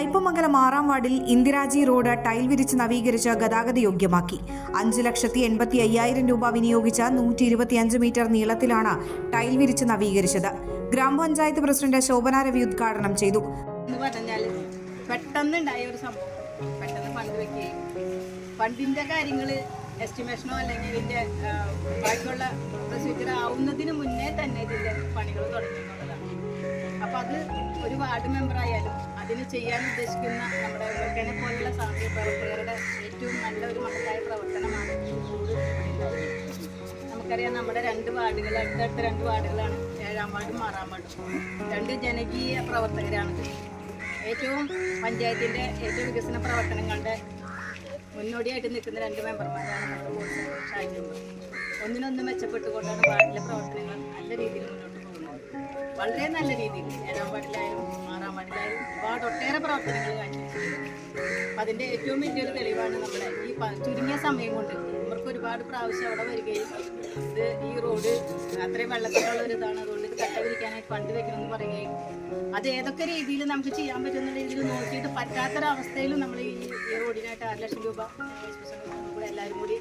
കയ്പമംഗലം ആറാം വാർഡിൽ Indiraji road tile വിരിച്ച് നവീകരിച്ച് ഗതാഗത യോഗ്യമാക്കി. അഞ്ച് ലക്ഷത്തി എൺപത്തി അയ്യായിരം രൂപ വിനിയോഗിച്ച നൂറ്റി ഇരുപത്തിയഞ്ച് മീറ്റർ നീളത്തിലാണ് ടൈൽ വിരിച്ച് നവീകരിച്ചത്. ഗ്രാമപഞ്ചായത്ത് പ്രസിഡന്റ് ശോഭന രവി ഉദ്ഘാടനം ചെയ്തു. പെട്ടെന്നുണ്ടായ ഒരു സംഭവം. പെട്ടെന്ന് ഫണ്ട് വെക്കുകയും. ഫണ്ടിന്റെ കാര്യങ്ങൾ എസ്റ്റിമേഷനോ അല്ലെങ്കിൽ ഇതിന്റെ ആ, ബാക്കിയുള്ള പ്രൊസീജിയർ ആവുന്നതിന് മുന്നേ തന്നെ ഇതിന്റെ പണികൾ തുടങ്ങി എന്നുള്ളതാണ് അപ്പോൾ അത് ഒരു വാർഡ് മെമ്പർ മെമ്പറായാലും അതിന് ചെയ്യാൻ ഉദ്ദേശിക്കുന്ന നമ്മുടെ വെക്കനെ പോലുള്ള സാമൂഹ്യ പ്രവർത്തകരുടെ ഏറ്റവും നല്ല ഒരു മഹത്തായ പ്രവർത്തനമാണ് നമുക്കറിയാം നമ്മുടെ രണ്ട് വാർഡുകൾ അടുത്തടുത്ത രണ്ട് വാർഡുകളാണ് ഏഴാം വാർഡും ആറാം വാർഡും. രണ്ട് ജനകീയ പ്രവർത്തകരാണ് ഏറ്റവും പഞ്ചായത്തിന്റെ ഏറ്റവും വികസന പ്രവർത്തനങ്ങളുടെ മുന്നോടിയായിട്ട് നിൽക്കുന്ന രണ്ട് മെമ്പർമാരാണ് ഒന്നിനൊന്ന് മെച്ചപ്പെട്ടുകൊണ്ടാണ് വാർഡിലെ പ്രവർത്തനങ്ങൾ നല്ല രീതിയിൽ മുന്നോട്ട് പോകുന്നത്. വളരെ നല്ല രീതിയിൽ ഏഴാം വാർഡിലായാലും ഒരുപാട് ഒട്ടേറെ പ്രവർത്തനങ്ങൾ കാണിച്ചിട്ടുണ്ട് അപ്പം അതിന്റെ ഏറ്റവും വലിയൊരു തെളിവാണ് നമ്മുടെ ഈ ചുരുങ്ങിയ സമയം കൊണ്ട് അവർക്ക് ഒരുപാട് പ്രാവശ്യം അവിടെ വരികയും ഇത് ഈ റോഡ് അത്രയും വെള്ളത്തിലുള്ള ഒരു ഇതാണ്. അതുകൊണ്ട് ഇത് കട്ട വിരിക്കാനായിട്ട് ഫണ്ട് വെക്കണമെന്ന് പറയുകയും അത് ഏതൊക്കെ രീതിയിൽ നമുക്ക് ചെയ്യാൻ പറ്റുന്ന രീതിയിൽ നോക്കിയിട്ട് പറ്റാത്തൊരവസ്ഥയിലും നമ്മൾ ഈ റോഡിനായിട്ട് ആറ് ലക്ഷം രൂപ എല്ലാവരും കൂടി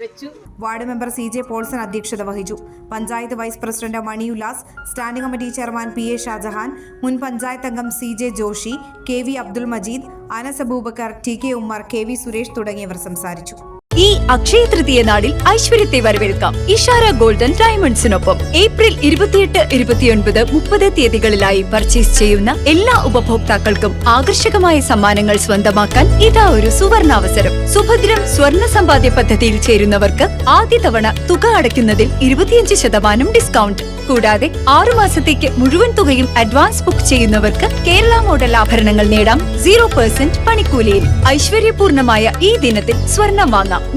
വെച്ചു. Ward member C J Paulson അധ്യക്ഷത വഹിച്ചു. Panchayat vice president Mani Ullas standing committee chairman P A Shajahan മുൻ പഞ്ചായത്ത് അംഗം C J Joshy K V Abdul Majeed Anas Aboobacker T K Ummer K V Suresh തുടങ്ങിയവർ സംസാരിച്ചു. അക്ഷയ തൃതീയ നാളിൽ ഐശ്വര്യത്തെ വരവേൽക്കാം. Ishara golden ഡയമണ്ട്സിനൊപ്പം ഏപ്രിൽ ഇരുപത്തിയെട്ട് ഇരുപത്തിയൊൻപത് മുപ്പത് തീയതികളിലായി പർച്ചേസ് ചെയ്യുന്ന എല്ലാ ഉപഭോക്താക്കൾക്കും ആകർഷകമായ സമ്മാനങ്ങൾ സ്വന്തമാക്കാൻ ഇതാ ഒരു സുവർണാവസരം. സുഭദ്രം സ്വർണ സമ്പാദ്യ പദ്ധതിയിൽ ചേരുന്നവർക്ക് ആദ്യ തവണ തുക അടയ്ക്കുന്നതിൽ ഇരുപത്തിയഞ്ച് ശതമാനം ഡിസ്കൗണ്ട്. കൂടാതെ ആറു മാസത്തേക്ക് മുഴുവൻ തുകയും അഡ്വാൻസ് ബുക്ക് ചെയ്യുന്നവർക്ക് കേരള മോഡൽ ആഭരണങ്ങൾ നേടാം. സീറോ പെർസെന്റ് പണിക്കൂലിയിൽ ഐശ്വര്യപൂർണമായ ഈ ദിനത്തിൽ സ്വർണം വാങ്ങാം.